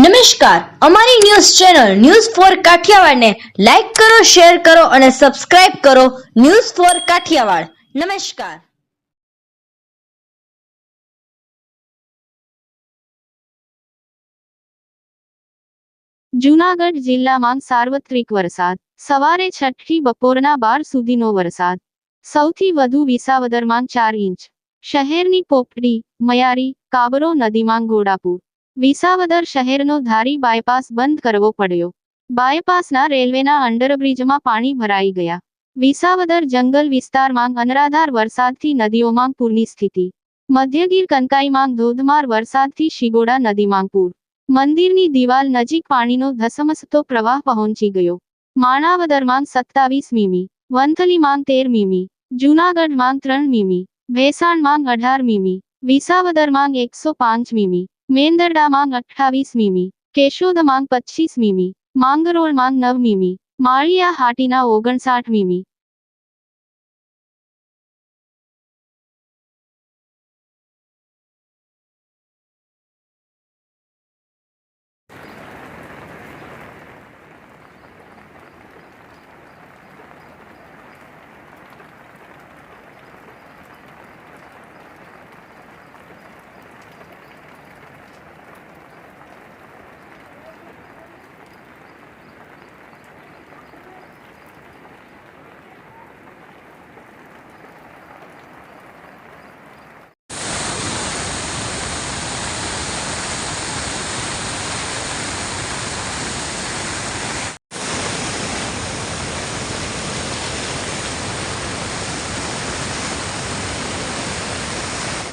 નમસ્કાર. અમારી news channel news four કાઠિયાવાડને લાઈક કરો, શેર કરો અને સબસ્ક્રાઇબ કરો ન્યૂઝ ફોર કાઠિયાવાડ. નમસ્કાર. જૂનાગઢ જિલ્લામાં સાર્વત્રિક વરસાદ. સવારે છઠથી બપોરના બાર સુધીનો વરસાદ. સૌથી વધુ વિસાવદરમાં ચાર ઇંચ. શહેરની પોપડી, મયારી, કાબરો નદીમાં ગોડાપુર. વિસાવદર શહેરનો ધારી બાયપાસ બંધ કરવો પડ્યો. બાયપાસના રેલવેના અંડરબ્રિજમાં પાણી ભરાઈ ગયા. વિસાવદર જંગલ વિસ્તારમાં અનરાધાર વરસાદથી નદીઓમાં પૂરની સ્થિતિ. મધ્યગીર કનકાઈમાં ધોધમાર વરસાદથી શિગોડા નદીમાં પૂર. મંદિરની દિવાલ નજીક પાણીનો ધસમસતો પ્રવાહ પહોંચી ગયો. માણાવદરમાં સત્તાવીસ મીમી, વંથલીમાં તેર મીમી, જૂનાગઢમાં ત્રણ મીમી, ભેસાણમાં અઢાર મીમી, વિસાવદરમાં એકસો પાંચ મીમી મેંદરડામાં અઠ્ઠાવીસ મીમી કેશોદ માંગ પચીસ મીમી માંગરોળમાં નવ મીમી માળિયા હાટીના ઓગણસાઠ મીમી